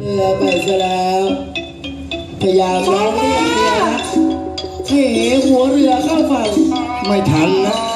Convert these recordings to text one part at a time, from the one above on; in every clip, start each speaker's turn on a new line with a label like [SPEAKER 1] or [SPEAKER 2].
[SPEAKER 1] เรือไปซะแล้วพยายามร้องเรียกเรือนะให้เหหัวเรือเข้าฝั่งไม่ทันนะ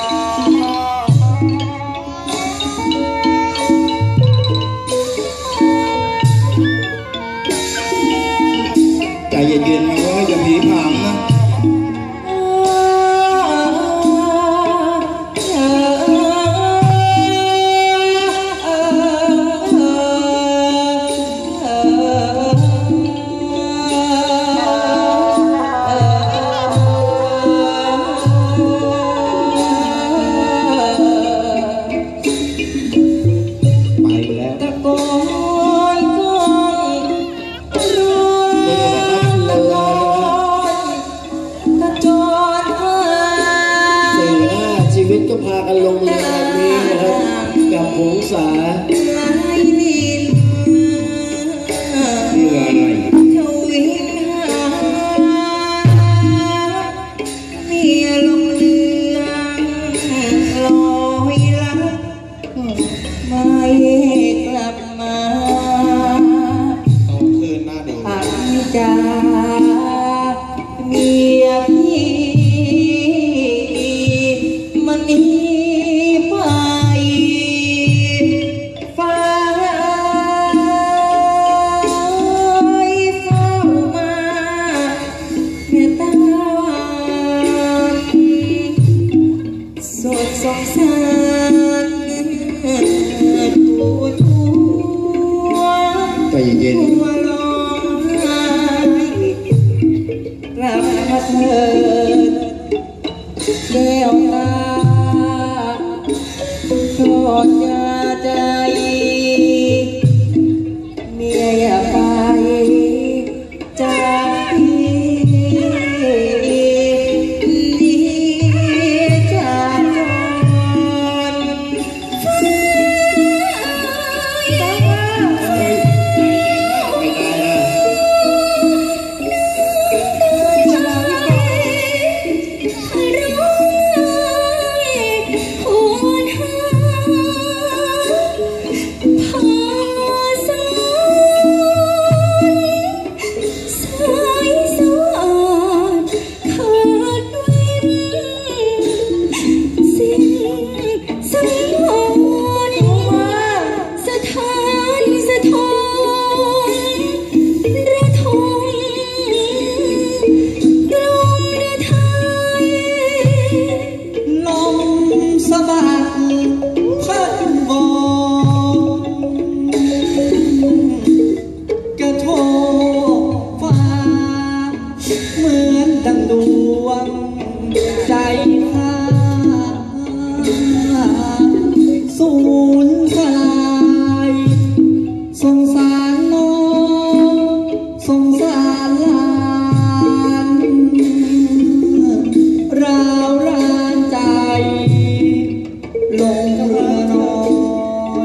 [SPEAKER 1] า
[SPEAKER 2] กัน
[SPEAKER 1] ลงเรือแบบนี้นะครับ กับผงสา
[SPEAKER 2] ไหลดิน
[SPEAKER 1] เรืออะไร
[SPEAKER 2] ทวิน สดสงสารปวดหัว
[SPEAKER 1] ใจเย็น
[SPEAKER 2] หัว ลงเรือน้อ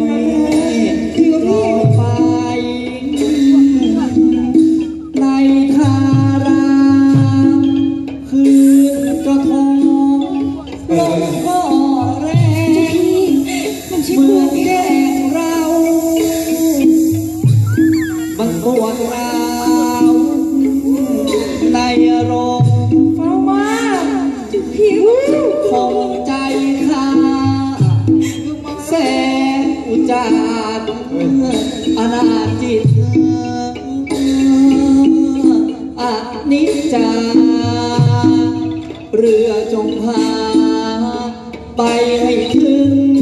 [SPEAKER 2] ย
[SPEAKER 3] ลอยไปในทาราคือกระทงลมก็แรงเหมือนแย่งเราบังกวดรา จากอนาจิตอนิจจาเรือจงพา ไปให้ถึง